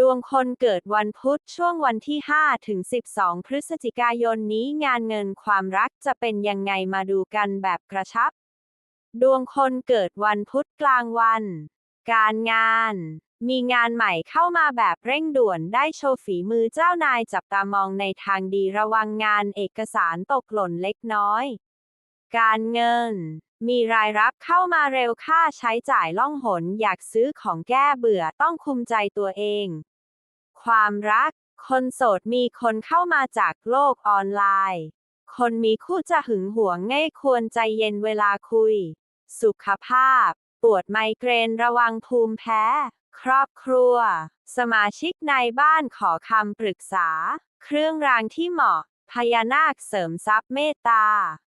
ดวงคนเกิดวันพุธช่วงวันที่ 5 ถึง 12 พฤศจิกายนนี้งานเงินความรักจะเป็นยังไงมาดูกันแบบกระชับ ดวงคนเกิดวันพุธกลางวัน การงาน มีงานใหม่เข้ามาแบบเร่งด่วนได้โชว์ฝีมือเจ้านายจับตามองในทางดีระวังงานเอกสารตกหล่นเล็กน้อย การเงินมีรายรับเข้ามาเร็วค่าใช้จ่ายล่องหนอยากซื้อของแก้เบื่อต้องคุมใจตัวเอง ความรัก คนโสดมีคนเข้ามาจากโลกออนไลน์ คนมีคู่จะหึงหวงง่ายควรใจเย็นเวลาคุย สุขภาพ ปวดไมเกรนระวังภูมิแพ้ ครอบครัว สมาชิกในบ้านขอคำปรึกษา เครื่องรางที่เหมาะ พญานาคเสริมทรัพย์เมตตา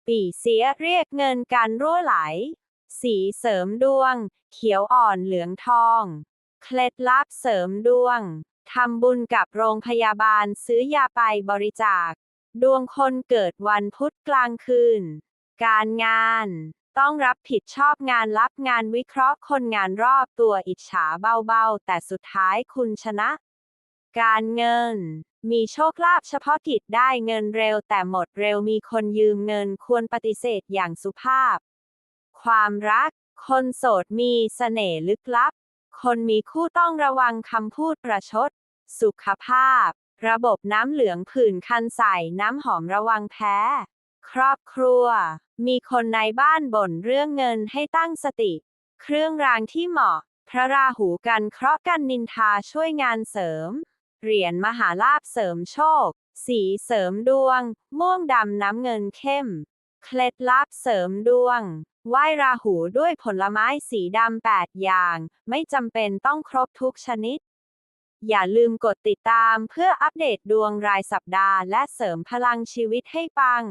ปีเสียเรียกเงินการรั่วไหล สีเสริมดวง เขียวอ่อนเหลืองทอง เคล็ดลับเสริมดวง ทำบุญกับโรงพยาบาลซื้อยาไปบริจาค ดวงคนเกิดวันพุธกลางคืน การงาน ต้องรับผิดชอบงานรับงานวิเคราะห์คนงานรอบตัวอิจฉาเบาๆ แต่สุดท้ายคุณชนะ การเงิน มีโชคลาภเฉพาะกิจได้เงินเร็วแต่หมดเร็วมีคนยืมเงินควรปฏิเสธอย่างสุภาพ ความรัก คนโสดมีเสน่ห์ลึกลับ คนมีคู่ต้องระวังคำพูดประชด สุขภาพ ระบบน้ำเหลืองผื่นคันใส่น้ำหอมระวังแพ้ ครอบครัว มีคนในบ้านบ่นเรื่องเงินให้ตั้งสติ เครื่องรางที่เหมาะ พระราหูกันเคราะห์กันนินทาช่วยงานเสริม เหรียญมหาลาภเสริมโชค สีเสริมดวง ม่วงดำน้ำเงินเข้ม เคล็ดลับเสริมดวง ไหว้ราหูด้วยผลไม้สีดำ 8 อย่าง ไม่จำเป็นต้องครบทุกชนิด อย่าลืมกดติดตามเพื่ออัปเดตดวงรายสัปดาห์และเสริมพลังชีวิตให้ปัง